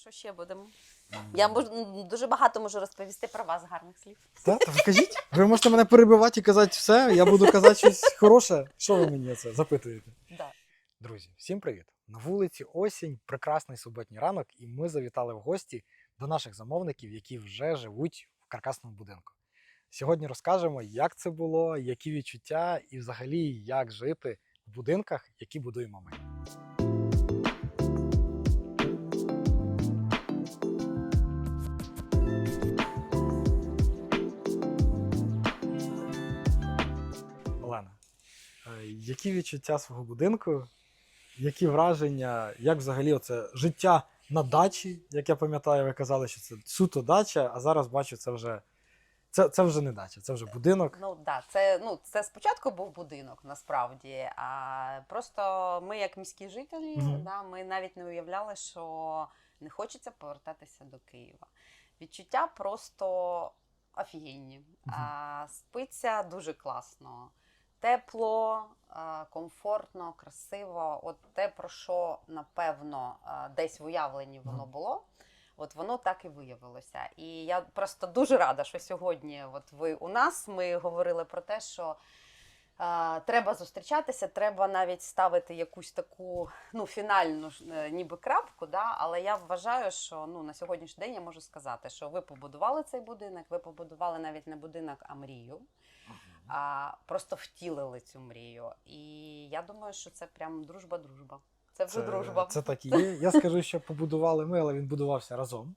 що ще будемо? Я можу дуже багато можу розповісти про вас гарних слів. Та, та ви кажіть, ви можете мене перебивати і казати все, я буду казати щось хороше. Що ви мені це запитуєте? Да. Друзі, всім привіт! На вулиці осінь, прекрасний суботній ранок, і ми завітали в гості до наших замовників, які вже живуть в каркасному будинку. Сьогодні розкажемо, як це було, які відчуття і взагалі як жити в будинках, які будуємо ми. Які відчуття свого будинку, які враження, як взагалі оце життя на дачі, як я пам'ятаю, ви казали, що це суто дача, а зараз бачу, це вже, це, це вже не дача, це вже будинок. Ну да, це ну це спочатку був будинок, насправді. А просто ми, як міські жителі, Мгм. да, ми навіть не уявляли, що не хочеться повертатися до Києва. Відчуття просто офігенні. Мгм. А, спиться дуже класно. Тепло, комфортно, красиво. От те, про що напевно десь в уявленні воно було. От воно так і виявилося. І я просто дуже рада, що сьогодні от ви у нас. Ми говорили про те, що е, треба зустрічатися, треба навіть ставити якусь таку ну, фінальну е, ніби крапку. Да? Але я вважаю, що ну, на сьогоднішній день я можу сказати, що ви побудували цей будинок, ви побудували навіть не будинок, а мрію. А просто втілили цю мрію. І я думаю, що це прям дружба-дружба. Це вже дружба. Це так і є. Я скажу, що побудували ми, але він будувався разом.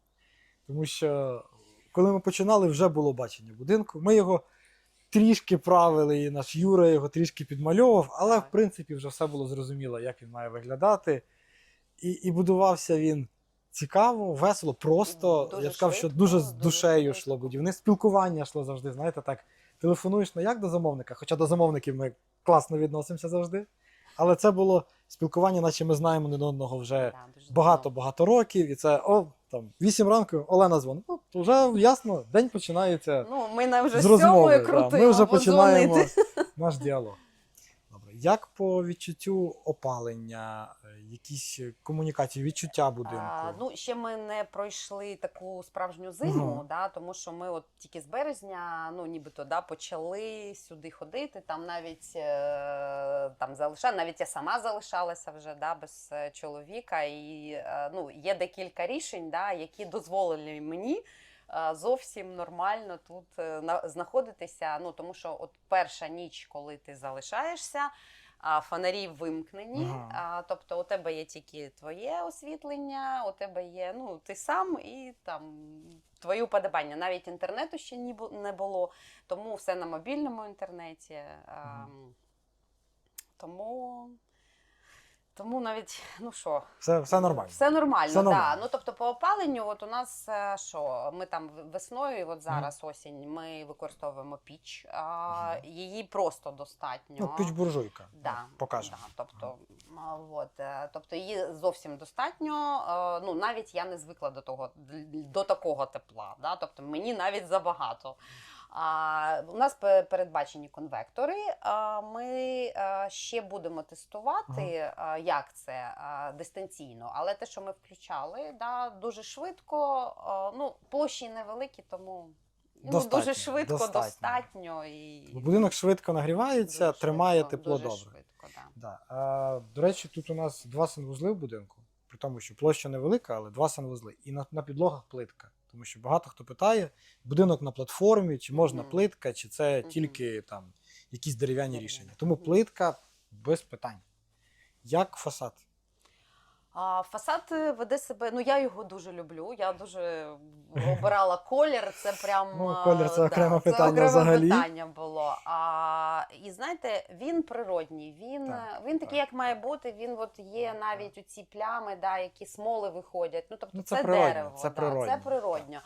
Тому що коли ми починали, вже було бачення будинку. Ми його трішки правили, і наш Юра його трішки підмальовував, але в принципі вже все було зрозуміло, як він має виглядати. І, і будувався він цікаво, весело, просто. Дуже я сказав, що дуже з душею швидко. йшло будівництво. Спілкування йшло завжди. Знаєте, так телефонуєш не як до замовника, хоча до замовників ми класно відносимося завжди. Але це було спілкування, наче ми знаємо один одного вже багато-багато років, і це о, там, вісім ранку Олена дзвонить. Ну, то вже ясно, день починається Ну, ми на вже з розмови. да. Ми вже починаємо дзвонити. наш діалог. Як по відчуттю опалення, е, якісь комунікації, відчуття будинку? А, ну, ще ми не пройшли таку справжню зиму, Мгм. да, тому що ми от тільки з березня, ну нібито да, почали сюди ходити. Там навіть е, там залишали, навіть я сама залишалася вже да, без е, чоловіка. І ну, є декілька рішень, да, які дозволили мені. Е, Зовсім нормально тут е, знаходитися. Ну тому що от перша ніч, коли ти залишаєшся, а фонарі вимкнені. Ага. А, тобто у тебе є тільки твоє освітлення, у тебе є ну, ти сам і там твої уподобання. Навіть інтернету ще не було, тому все на мобільному інтернеті. А, тому, тому навіть, ну що, Все, все нормально. все нормально, Все нормально. Да. Ну тобто по опаленню, от у нас е, що, ми там весною, і от зараз осінь, ми використовуємо піч. А, Мгм. Її просто достатньо. Ну, піч буржуйка. Да, Покажемо. Да, тобто, а, от, е, тобто її зовсім достатньо. е, Ну, навіть я не звикла до того, до такого тепла. Да? Тобто мені навіть забагато. А, у нас передбачені конвектори. А, ми е, ще будемо тестувати, а, як це дистанційно. Але те, що ми включали, да, дуже швидко. Ну, площі невеликі, тому ну, дуже швидко, достатньо. достатньо. і Будинок швидко нагрівається, дуже тримає швидко, тепло дуже добре. Швидко, да. Да. А, до речі, тут у нас два санвузли в будинку, при тому, що площа невелика, але два санвузли. І на, на підлогах плитка. Тому що багато хто питає, будинок на платформі, чи можна плитка, чи це тільки там якісь дерев'яні рішення. Тому плитка без питань. Як фасад? А фасад е, веде себе. Ну я його дуже люблю. Я дуже обирала колір. Це прям Ну, е, колір це окреме це питання окреме взагалі. питання було. А, і знаєте, він природній. Він, Так, е, він такий, так, як має бути. Він от є Так, навіть у ці плями, да, які смоли виходять. Ну тобто Ну, це це, природньо, дерево, це да, природньо, це природньо.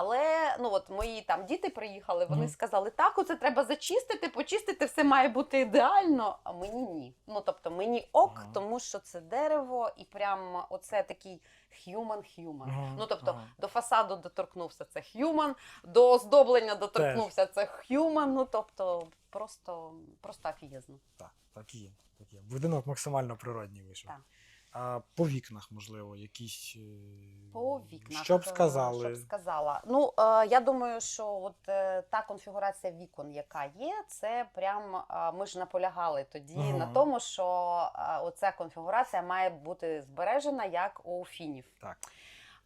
Але ну от мої там діти приїхали, вони Мгм. сказали, так, оце треба зачистити, почистити, все має бути ідеально. А мені ні. Ну тобто мені ок, Ага. тому що це дерево, і прям оце такий human-human. Ага, Ну тобто ага. до фасаду доторкнувся це human, до оздоблення доторкнувся це human. Ну тобто просто, просто офігезно. Так, так і є. Так є. Будинок максимально природній вийшов. Так. А по вікнах, можливо, якісь. е, По вікнах. Що б е, сказали? Що б сказала? Ну, е, я думаю, що от та конфігурація вікон, яка є, це прям ми ж наполягали тоді Ага. на тому, що оця конфігурація має бути збережена як у фінів. Так.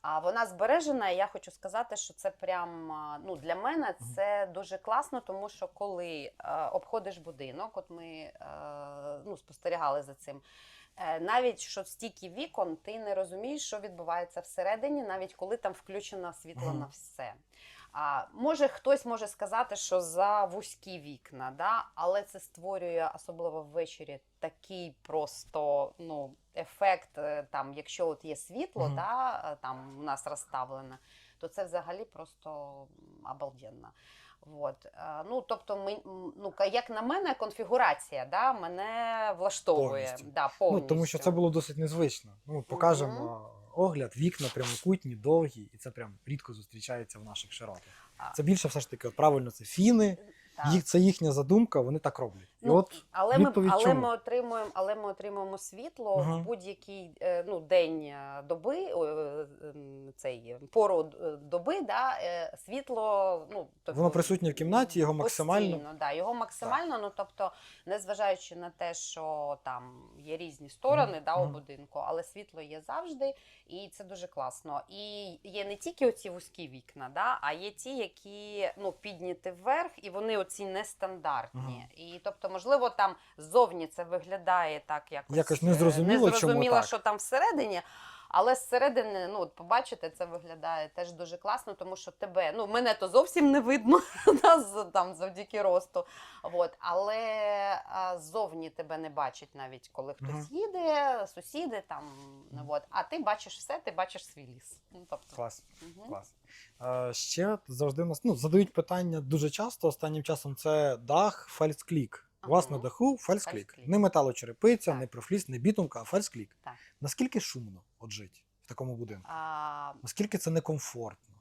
А вона збережена, і я хочу сказати, що це прям ну для мене це дуже класно, тому що коли е, обходиш будинок, от ми е, ну, спостерігали за цим. Е, Навіть що стільки вікон, ти не розумієш, що відбувається всередині, навіть коли там включено світло Мгм. на все. А, може, хтось може сказати, що за вузькі вікна, да? але це створює, особливо ввечері, такий просто ну, ефект. е, Там, якщо от є світло, Мгм. да, е, там у нас розставлене, то це взагалі просто обалденно. От. е, Ну, тобто, ми, ну, як на мене, конфігурація да, мене влаштовує. Повністю. Да, Ну, тому що це було досить незвично. Ну, покажемо огляд, вікна прямокутні, довгі, і це прям рідко зустрічається в наших широтах. Це більше все ж таки, от правильно, це фіни. Так. Їх це їхня задумка, вони так роблять. І Ну, от але ми, але чому? ми отримуємо, але ми отримуємо світло Мгм. в будь-який е, ну, день е, доби, е, цей пору доби, да, світло. Ну, тобто, Воно присутнє в кімнаті, його максимально- Постійно, да, його максимально. Ну тобто, незважаючи на те, що там є різні сторони Мгм. да, у будинку, але світло є завжди, і це дуже класно. І є не тільки оці вузькі вікна, да, а є ті, які ну, підняті вверх, і вони оці нестандартні. Мгм. І тобто, можливо, там ззовні це виглядає так, якось, Якось е, незрозуміло, чому незрозуміло, так. що там всередині. Але зсередини, ну от побачите, це виглядає теж дуже класно, тому що тебе, ну мене то зовсім не видно там завдяки росту. От, але а, ззовні тебе не бачать навіть коли хтось їде, сусіди там. От, а ти бачиш все, ти бачиш свій ліс. Ну, тобто, клас. мгм. Клас. Ще завжди нас ну, задають питання дуже часто. Останнім часом це дах, фальсклік. У вас на даху фальсклік. Не металочерепиця, не профліс, не бітумка, а фальсклік. Так. Наскільки шумно от жить в такому будинку? А, Наскільки це некомфортно?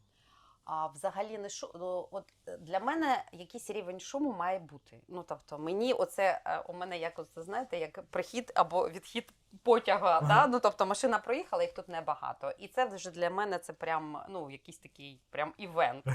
А взагалі не шу... ну, от е, для мене якийсь рівень шуму має бути. Ну тобто, мені оце е, у мене як оце, знаєте, як прихід або відхід потяга. Ага. Да? Ну тобто машина проїхала, їх тут небагато. І це вже для мене це прям ну якийсь такий прям івент.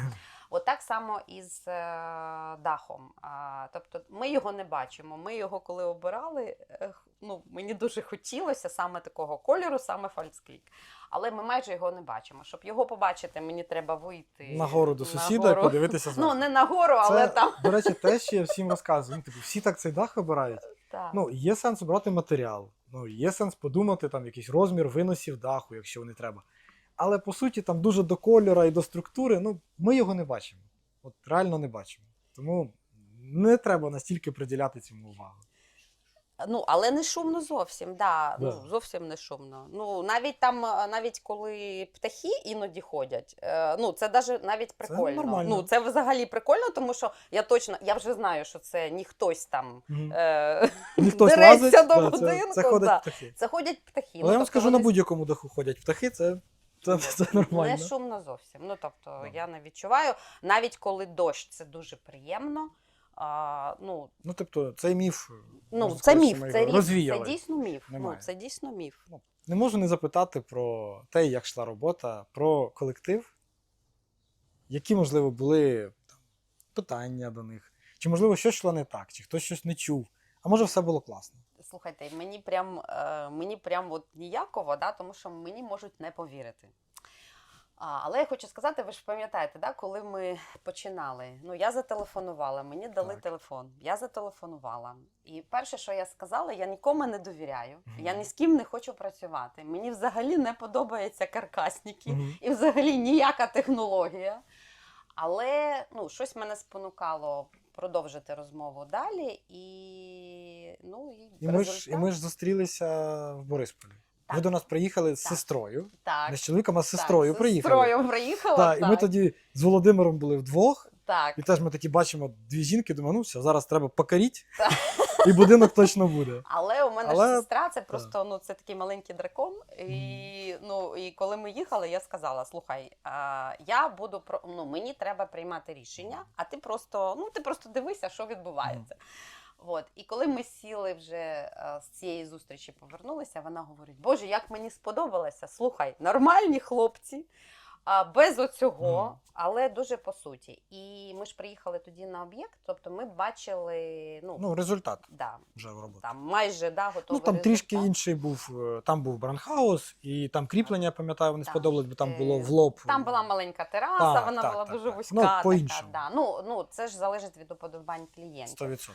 От так само і з е, дахом. А, тобто ми його не бачимо. Ми його коли обирали, е, ну, мені дуже хотілося саме такого кольору, саме фальцклік. Але ми майже його не бачимо. Щоб його побачити, мені треба вийти Нагору до сусіда і подивитися Ну, не нагору, але Це, там. До речі, те, що я всім розказую. Ну, типу, всі так цей дах обирають. Так. Ну, є сенс обрати матеріал. Ну, є сенс подумати там якийсь розмір виносів даху, якщо вони треба. Але по суті, там дуже до кольора і до структури, ну, ми його не бачимо. От реально не бачимо. Тому не треба настільки приділяти цьому увагу. Ну, але не шумно зовсім, да. Да. Ну, зовсім не шумно. Ну, навіть там, е, навіть коли птахи іноді ходять, е, ну, це даже навіть прикольно. нормально. Ну, це взагалі прикольно, тому що я точно, я вже знаю, що це не хтось там е, дереться до да, будинку. Це, це ходять да. птахи. Це ходять птахи. Але я вам тобто скажу, на будь-якому даху ходять птахи, це, це, це нормально. Не шумно зовсім. Ну тобто Да. я не відчуваю. Навіть коли дощ, це дуже приємно. А, ну, Ну, тобто, цей міф. ну це сказати, міф, це, розвіяли. це дійсно міф. Немає. Ну, це дійсно міф. Не можу не запитати про те, як йшла робота, про колектив, які, можливо, були там, питання до них, чи, можливо, щось йшло не так, чи хтось щось не чув, а може, все було класно. Слухайте, мені прям, е, мені прям от ніяково, да, тому що мені можуть не повірити. А, але я хочу сказати, ви ж пам'ятаєте, да, коли ми починали, ну я зателефонувала, мені дали Так. телефон, я зателефонувала. І перше, що я сказала, я нікому не довіряю, Мгм. я ні з ким не хочу працювати. Мені взагалі не подобаються каркасники Мгм. і взагалі ніяка технологія. Але ну, щось мене спонукало продовжити розмову далі. І, ну, і, І ми, ж, і ми ж зустрілися в Борисполі. Ви до нас приїхали з Так. сестрою, так, не з чоловіком, а з так, сестрою з приїхали. сестрою приїхала. Так, і ми тоді з Володимиром були вдвох, так. і теж ми такі бачимо дві жінки, думаю, ну все, зараз треба покоріть, Так. і будинок точно буде. Але у мене Але- ж сестра, це просто ну це такий маленький дракон. І ну і коли ми їхали, я сказала: слухай, а, я буду про ну мені треба приймати рішення, а ти просто ну ти просто дивися, що відбувається. От. І коли ми сіли вже е, з цієї зустрічі, повернулися, вона говорить: Боже, як мені сподобалося. Слухай, нормальні хлопці, а, без оцього, але дуже по суті. І ми ж приїхали тоді на об'єкт, тобто ми бачили, ну, Ну, результат да, вже в роботі. там майже да, готовий Ну там трішки результат. інший був. е, Там був бранхаус, і там кріплення, пам'ятаю, вони Так. сподобались, бо там Е, було в лоб. Там була маленька тераса, Так, вона так, була так, дуже так. вузька. Ну, така, по-іншому. да. ну, ну, це ж залежить від уподобань клієнтів. 100%.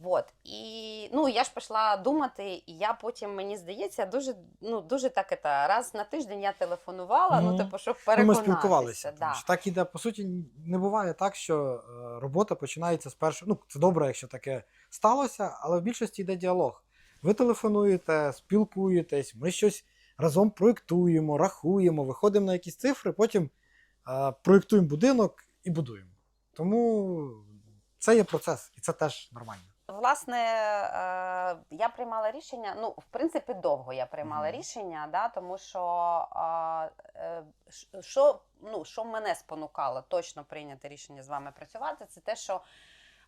Вот. І ну, я ж пішла думати, і я потім, мені здається, дуже, ну, дуже так это, раз на тиждень я телефонувала, ну, Мгм. типу, щоб Ну, ми спілкувалися. Да. Тому що так іде, по суті, не буває так, що е, робота починається з першого. Ну, це добре, якщо таке сталося, але в більшості йде діалог. Ви телефонуєте, спілкуєтесь, ми щось разом проєктуємо, рахуємо, виходимо на якісь цифри, потім е, проєктуємо будинок і будуємо. Тому це є процес, і це теж нормально. Власне, е, я приймала рішення. Ну, в принципі, довго я приймала Мгм. рішення, да, тому що е, що, ну, що мене спонукало точно прийняти рішення з вами працювати, це те, що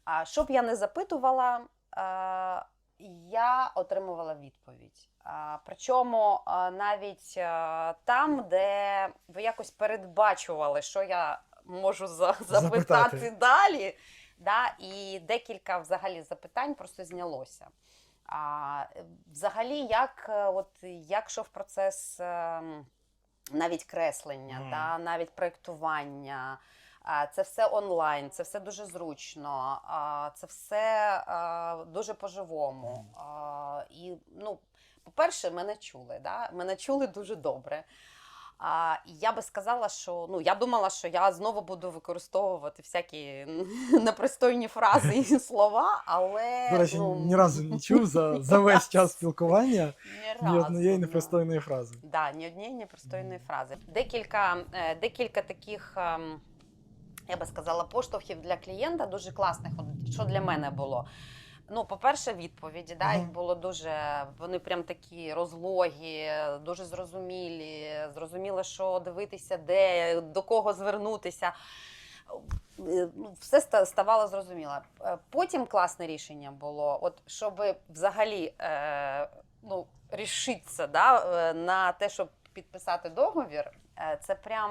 а, що б я не запитувала, е, я отримувала відповідь. Причому навіть там, де ви якось передбачували, що я можу запитати, Запитати. далі, да, і декілька взагалі запитань просто знялося. А, е, взагалі, як, е, от, як йшов процес ем, навіть креслення, Мгм. да, навіть проєктування. Це все онлайн, це все дуже зручно, це все дуже по-живому. І, ну, по-перше, мене чули. Да? Мене чули дуже добре. А, і я би сказала, що ну я думала, що я знову буду використовувати всякі непристойні фрази і слова, але До речі, ну, ні разу не чув за, за весь час спілкування ні ні однієї ну. непристойної фрази. Да, ні однієї непристойної фрази. Декілька, е, декілька таких, ем, я би сказала, поштовхів для клієнта дуже класних, от, що для мене було. Ну, по-перше, відповіді, да, їх було дуже, вони прям такі розлогі, дуже зрозумілі, зрозуміло, що дивитися, де, до кого звернутися. Е, ну, Все ставало зрозуміло. Е, Потім класне рішення було, от щоб взагалі е, ну, рішитися да, на те, щоб підписати договір. Це прям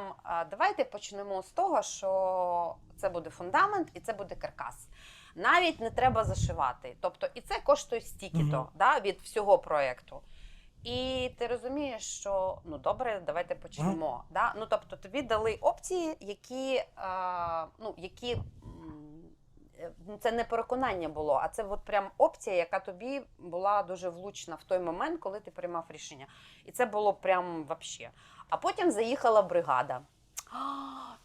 давайте почнемо з того, що це буде фундамент і це буде каркас. Навіть не треба зашивати. Тобто, і це коштує стільки-то Мгм. да, від всього проєкту. І ти розумієш, що ну добре, давайте почнемо. Да? Ну тобто тобі дали опції, які, е, ну, які е, це не переконання було, а це от прям опція, яка тобі була дуже влучна в той момент, коли ти приймав рішення. І це було прям вообще. А потім заїхала бригада.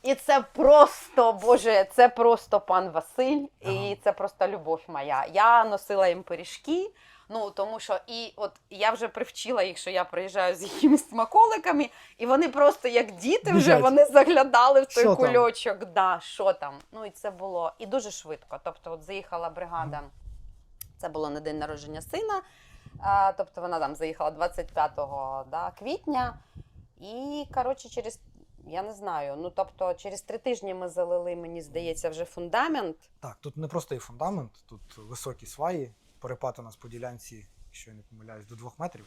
І це просто, Боже, це просто пан Василь, Ага. і це просто любов моя. Я носила їм пиріжки. Ну тому що і от я вже привчила їх, що я приїжджаю з якимись смаколиками, і вони просто як діти вже Біжать. вони заглядали в той Що там? кульочок. Да, що там? Ну і це було і дуже швидко. Тобто, от заїхала бригада. Це було на день народження сина. А, тобто вона там заїхала 25 да, квітня. І коротше, через я не знаю. Ну тобто, через три тижні ми залили, мені здається, вже фундамент. Так, тут не просто і фундамент, тут високі сваї. Перепад у нас по ділянці, якщо я не помиляюсь, до двох метрів.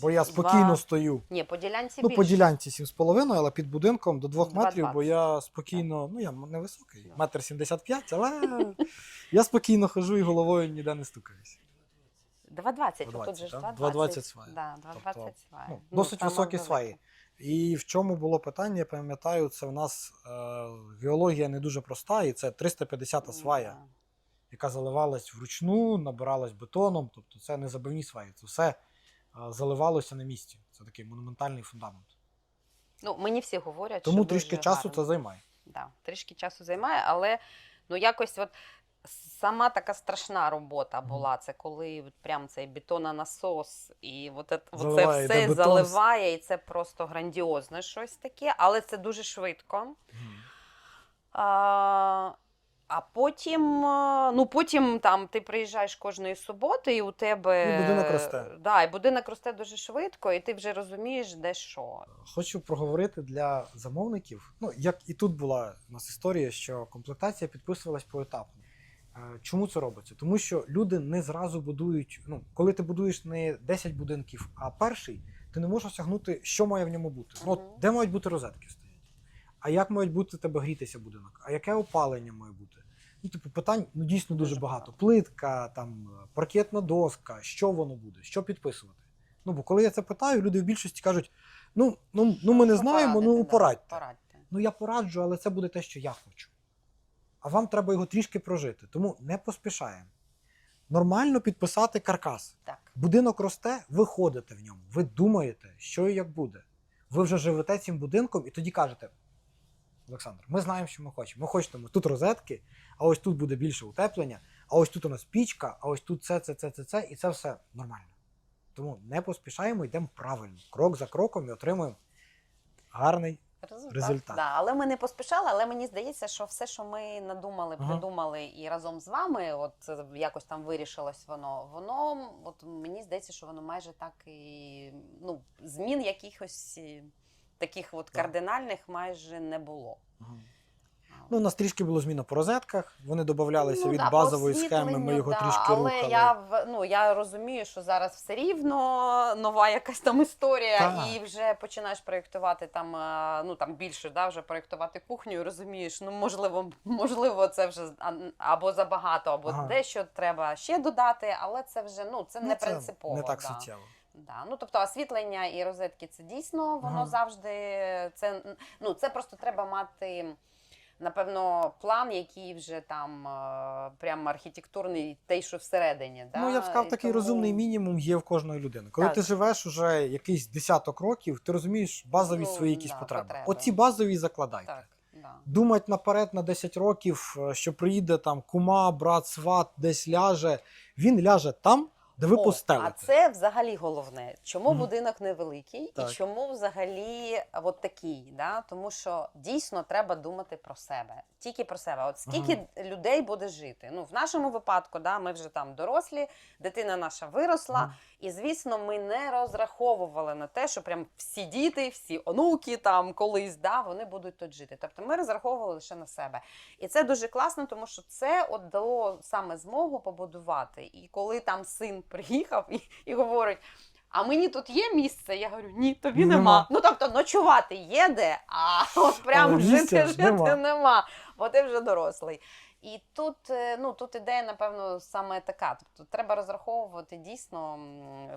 Бо я спокійно Два- стою. Ні, по ділянці Ну, більше. по ділянці 7,5, але під будинком до 2 Два метрів, бо я спокійно, ну я невисокий, метр 75, але я спокійно хожу і головою ніде не стукаюся. 2,20, 2,20, тут же ж так? 2,20. 2,20 сваї. Да, 2,20 Тобто, сваї. ну, Ну, досить сама високі велика. сваї. І в чому було питання, я пам'ятаю, це в нас е, геологія не дуже проста, і це 350 свая, яка заливалась вручну, набиралась бетоном. Тобто це не забивні сваї, це все е, заливалося на місці. Це такий монументальний фундамент. Ну, мені всі говорять, Тому що трішки дуже часу гарно. це займає. Да, трішки часу займає, але ну якось от сама така страшна робота була. Це коли от прям цей бетононасос і от це, от це все бетон. заливає, і це просто грандіозне щось таке, але це дуже швидко. А, а потім, ну потім там ти приїжджаєш кожної суботи, і у тебе І будинок росте. Да, і будинок росте дуже швидко, і ти вже розумієш, де що. Хочу проговорити для замовників. Ну, як і тут була у нас історія, що комплектація підписувалась поетапно. Е, Чому це робиться? Тому що люди не зразу будують. Ну, коли ти будуєш не 10 будинків, а перший, ти не можеш осягнути, що має в ньому бути. Ну, де мають бути розетки стоять? А як мають бути тебе грітися будинок? А яке опалення має бути? Ну, типу, питань ну, дійсно дуже, багато. Плитка, там, е, паркетна доска, що воно буде, що підписувати. Ну, бо коли я це питаю, люди в більшості кажуть: ну, ну, ну ми не знаємо, ну порадьте. Ну я пораджу, але це буде те, що я хочу. А вам треба його трішки прожити. Тому не поспішаємо. Нормально підписати каркас. Так. Будинок росте, ви ходите в ньому. Ви думаєте, що і як буде. Ви вже живете цим будинком і тоді кажете: Олександр, ми знаємо, що ми хочемо. Ми хочемо тут розетки, а ось тут буде більше утеплення, а ось тут у нас пічка, а ось тут це, це, це, це, це, і це все нормально. Тому не поспішаємо, йдемо правильно, крок за кроком і отримуємо гарний Результат. Результат. Да, але ми не поспішали, але мені здається, що все, що ми надумали, Ага. придумали і разом з вами, от е, якось там вирішилось воно. Воно, от мені здається, що воно майже так і ну, змін якихось е, таких от кардинальних майже не було. Ну, у нас трішки було зміна по розетках, вони додавалися Ну, від да, базової схеми, ми його да, трішки але рухали. я ну я розумію, що зараз все рівно нова якась там історія, Так. і вже починаєш проєктувати там, е, ну там більше, да, вже проєктувати кухню, і розумієш, ну можливо, можливо, це вже або забагато, або Ага. дещо треба ще додати, але це вже ну це Ну, не це принципово. Не так да. суттєво. Да. Ну, тобто освітлення і розетки це дійсно, воно Ага. завжди це, ну, це просто треба мати. Напевно, план, який вже там е, прямо архітектурний, той, що всередині. Да? Ну, я б сказав, І такий тому- розумний мінімум є в кожної людини. Коли Так. ти живеш уже якийсь десяток років, ти розумієш базові Ну, свої якісь да, потреби. потреби. Оці базові закладайте. Так, да. Думать наперед на 10 років, е, що приїде там кума, брат, сват, десь ляже. Він ляже там, де ви О, постелите. А це взагалі головне. Чому Мгм. будинок невеликий Так. і чому взагалі от такий? Да? Тому що дійсно треба думати про себе, тільки про себе. От скільки людей буде жити? Ну, в нашому випадку, да, ми вже там дорослі, дитина наша виросла, Мгм. і звісно, ми не розраховували на те, що прям всі діти, всі онуки там колись да, вони будуть тут жити. Тобто ми розраховували лише на себе. І це дуже класно, тому що це от дало саме змогу побудувати. І коли там син приїхав і, і говорить. А мені тут є місце? Я говорю, ні, тобі Нема. нема. Ну тобто ночувати є де, а от прям Але жити, жити нема. нема. бо ти вже дорослий. І тут, е, ну тут ідея, напевно, саме така. Тобто треба розраховувати дійсно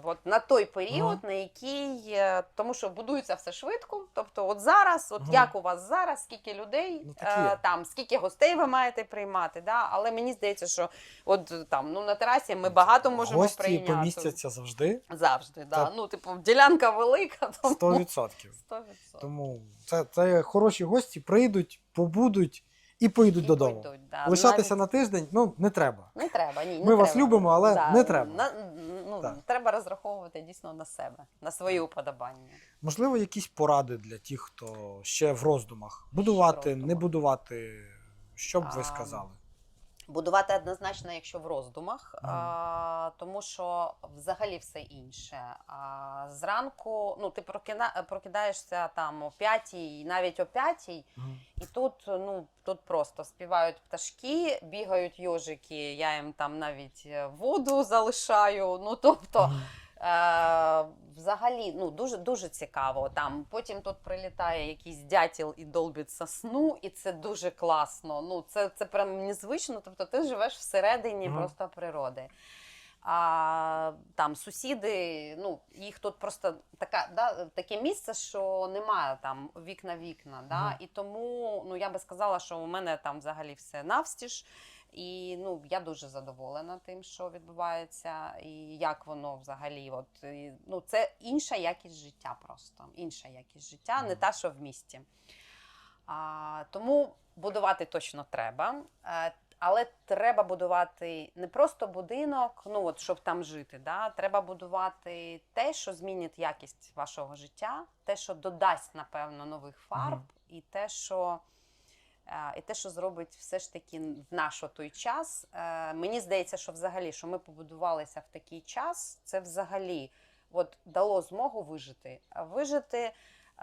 от на той період, Ага. на який, е, тому що будується все швидко. Тобто, от зараз, от Ага. як у вас зараз, скільки людей, Ну, е, там, скільки гостей ви маєте приймати. Да? Але мені здається, що от е, там ну на терасі ми багато можемо Гості прийняти. помістяться завжди Завжди, да. Так. Ну, типу, ділянка велика, тому 100%. 100%. Тому це, це хороші гості прийдуть, побудуть і поїдуть додому. пойдуть, да. Лишатися Навіть- на тиждень ну не треба. Не треба, ні. Не Ми вас любимо, але не треба. На, ну, Так. Треба розраховувати дійсно на себе, на свої уподобання. Можливо, якісь поради для тих, хто ще в роздумах. Будувати, роздумах. не будувати. Що б ви сказали? Будувати однозначно, якщо в роздумах, Ага. а, тому що взагалі все інше. А, зранку, ну ти прокина, прокидаєшся там о п'ятій, навіть о п'ятій, Мгм. і тут ну тут просто співають пташки, бігають йожики. Я їм там навіть е, воду залишаю. Ну тобто. Мгм. Е, взагалі, ну дуже дуже цікаво. Там потім тут прилітає якийсь дятел і долбить сосну, і це дуже класно. Ну це, це прям незвично. Тобто ти живеш всередині Ага. просто природи. А там сусіди, ну їх тут просто така, да, таке місце, що немає там вікна вікна. Да? Ага. І тому ну я би сказала, що у мене там взагалі все навстіж. І ну я дуже задоволена тим, що відбувається, і як воно взагалі. От і, ну це інша якість життя, просто інша якість життя, не та, що в місті. А, тому будувати точно треба. Е, але треба будувати не просто будинок, ну от щоб там жити. Да? Треба будувати те, що змінить якість вашого життя, те, що додасть, напевно, нових фарб, Мгм. і те, що І те, що зробить все ж таки в наш той час. Е, Мені здається, що взагалі, що ми побудувалися в такий час, це взагалі от дало змогу вижити. Вижити,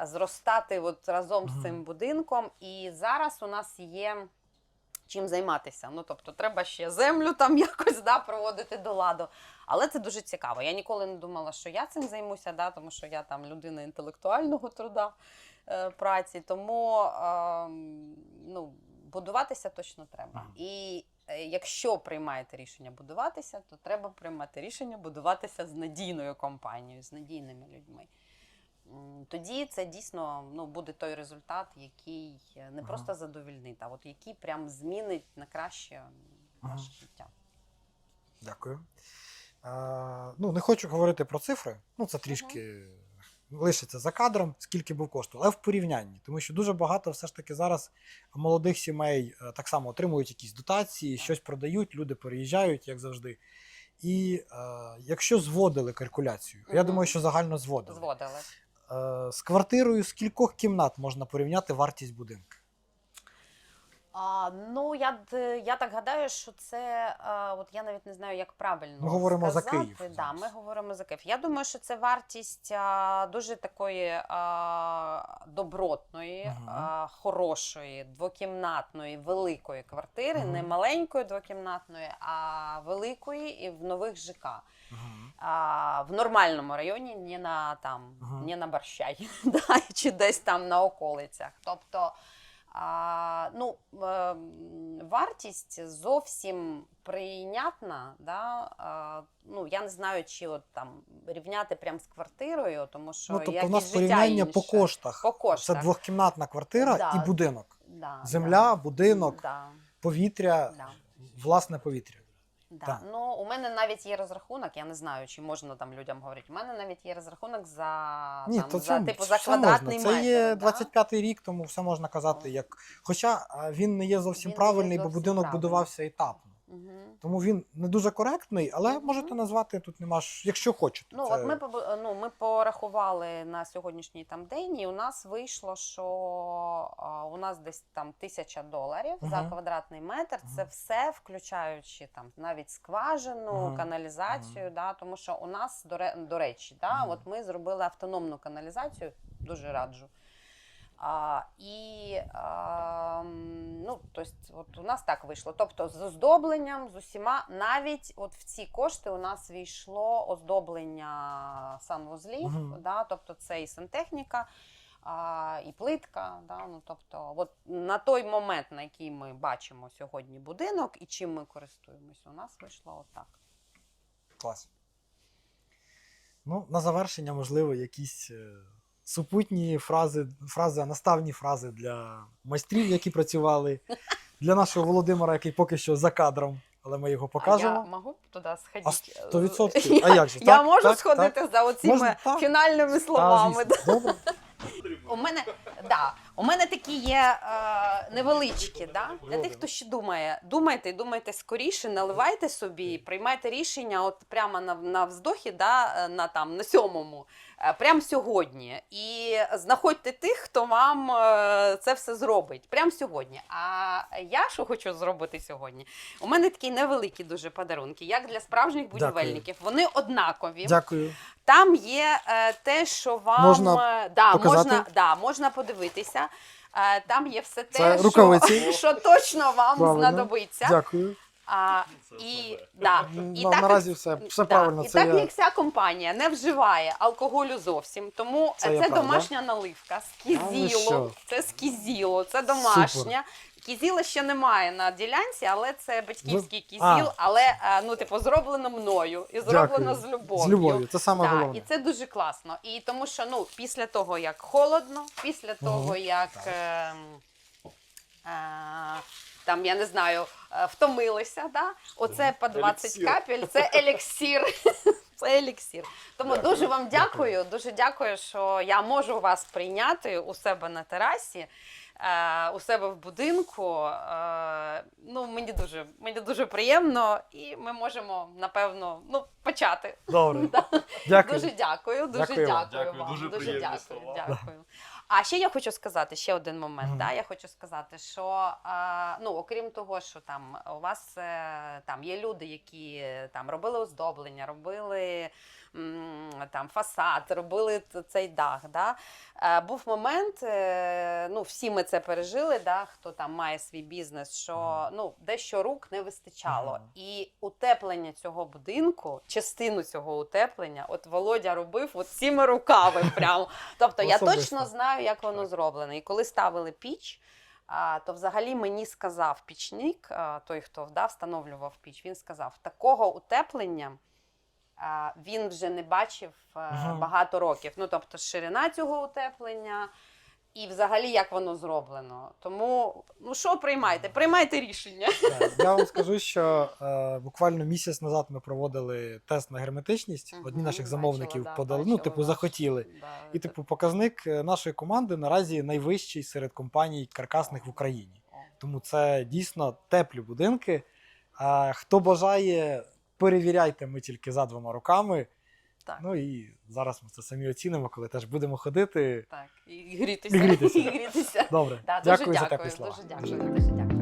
зростати от разом з цим будинком. І зараз у нас є чим займатися. Ну тобто, треба ще землю там якось да, проводити до ладу. Але це дуже цікаво. Я ніколи не думала, що я цим займуся, да, тому що я там людина інтелектуального труда е, праці. Тому е, ну, будуватися точно треба. І е, якщо приймаєте рішення будуватися, то треба приймати рішення будуватися з надійною компанією, з надійними людьми. Тоді це дійсно ну, буде той результат, який е, не Ага. просто задовільнить, а от який прям змінить на краще Ага. ваше життя. Дякую. А, ну, не хочу говорити про цифри. Ну, це трішки лишиться за кадром, скільки був коштував, але в порівнянні. Тому що дуже багато все ж таки зараз молодих сімей е, так само отримують якісь дотації, щось продають, люди переїжджають, як завжди. І е, якщо зводили калькуляцію, я думаю, що загально зводили. Зводили. Е, з квартирою з кількох кімнат можна порівняти вартість будинку. А, ну, я, я так гадаю, що це, а, от я навіть не знаю, як правильно. Ми говоримо за. Київ Да, ми говоримо за Київ. Я думаю, що це вартість а, дуже такої а, добротної, Мгм. а, хорошої, двокімнатної, великої квартири, не маленької двокімнатної, а великої і в нових ЖК. Мгм. А, в нормальному районі, не на там, Ага. не на Борщагі, да, чи десь там на околицях. Тобто, а, ну, ем, вартість зовсім прийнятна. Да? А, ну, я не знаю, чи от там рівняти прям з квартирою, тому що Ну, тобто, у нас життя порівняння по коштах. По коштах. Це двохкімнатна квартира Да. і будинок. Да, Земля, да. будинок, Да, повітря, да. власне повітря. Да. Так. Ну, у мене навіть є розрахунок, я не знаю, чи можна там людям говорити. У мене навіть є розрахунок за, Ні, там, то за, це, типу, за квадратний можна. Це метр. є да? 25-й рік, тому все можна казати як. Хоча він не є зовсім Він не є правильний, бо будинок правильний. будувався етапно. Мгм. Тому він не дуже коректний, але Мгм. можете назвати тут нема ж, якщо хочете. Ну, Це- от ми, ну, ми порахували на сьогоднішній там день, і у нас вийшло, що а, у нас десь там тисяча доларів за квадратний метр. Це все, включаючи там навіть скважину, Мгм. каналізацію. Мгм. Да, тому що у нас, до, до речі, да, Мгм. от ми зробили автономну каналізацію, дуже раджу. А, і а, ну, тобто, от у нас так вийшло. Тобто, з оздобленням, з усіма, навіть от в ці кошти у нас війшло оздоблення санвузлів, Мгм. да, тобто це і сантехніка, а, і плитка. Да, ну, тобто, от на той момент, на який ми бачимо сьогодні будинок і чим ми користуємося, у нас вийшло отак. Клас. Ну, на завершення, можливо, якісь е, супутні фрази, фрази, наставні фрази для майстрів, які працювали, для нашого Володимира, який поки що за кадром, але ми його А покажемо. я можу туди А сходити? 100%. А як же? Я можу так, сходити так. за оцими Можна, так. фінальними словами. звісно. Добре. У мене, да, у мене такі є е, невеличкі, да? для тих, хто ще думає. Думайте, думайте скоріше, наливайте собі, приймайте рішення от прямо на, на вздохі, да, е, на, там, на сьомому, прямо сьогодні. І знаходьте тих, хто вам е, це все зробить. Прямо сьогодні. А я що хочу зробити сьогодні? У мене такі невеликі дуже подарунки, як для справжніх Дякую. будівельників. Вони однакові. Дякую. Там є е, те, що вам Можна е, да, показати? можна, да, можна подивитися. Е, там є все те, що, що точно вам Правильно. знадобиться. Дякую. А, і, да, і На- так, наразі все, все да, правильно. І Це так я... як ця компанія не вживає алкоголю зовсім, тому Це це, є правда. домашня наливка з А ви? Це з кізілу, це домашня. Кізіла ще немає на ділянці, але це батьківський кізіл, А. але е, ну, типу, зроблено мною і зроблено з любов'ю. З любов'ю, це саме Да, головне. і це дуже класно. І тому що ну, після того, як холодно, після того, як е, е, там, я не знаю, е, втомилися, да? оце по 20 Еліксир. капель, це еліксір. Це еліксір. Тому Дякую. дуже вам дякую. Дуже дякую, що я можу вас прийняти у себе на терасі. е, У себе в будинку, Е, ну мені дуже мені дуже приємно, і ми можемо напевно ну почати. Добре. Да. Дякую. Дуже дякую, дуже Дякую дякую, вам. Дякую, вам. дуже Дуже, приємні дякую, слова. дякую. А ще я хочу сказати ще один момент. Мгм. Да? Я хочу сказати, що а, ну, окрім того, що там у вас е, там є люди, які е, там робили оздоблення, робили там фасад, робили цей дах. Да? Е, Був момент, е, ну всі ми це пережили, да, хто там має свій бізнес, що ну, дещо рук не вистачало. І утеплення цього будинку, частину цього утеплення, от Володя робив от цими руками. Прямо. Тобто я точно знаю, як воно Так. зроблено. І коли ставили піч. А, то взагалі мені сказав пічник, а, той, хто да, встановлював піч, він сказав, такого утеплення він вже не бачив а, багато років. Ну, тобто, ширина цього утеплення і взагалі як воно зроблено. Тому, ну що приймайте? Приймайте рішення. Я вам скажу, що е, буквально місяць назад ми проводили тест на герметичність. Одні наших замовників да, подали, ну, типу, захотіли. Да, І, типу, показник е, нашої команди наразі найвищий серед компаній каркасних в Україні. Тому це дійсно теплі будинки. А хто бажає, перевіряйте ми тільки за двома руками. Так. Ну і зараз ми це самі оцінимо, коли теж будемо ходити. Так, і грітися. І грітися. І грітися. Добре, Да, дуже дякую за дякую, теплі слова. Дуже дякую. Дуже дякую.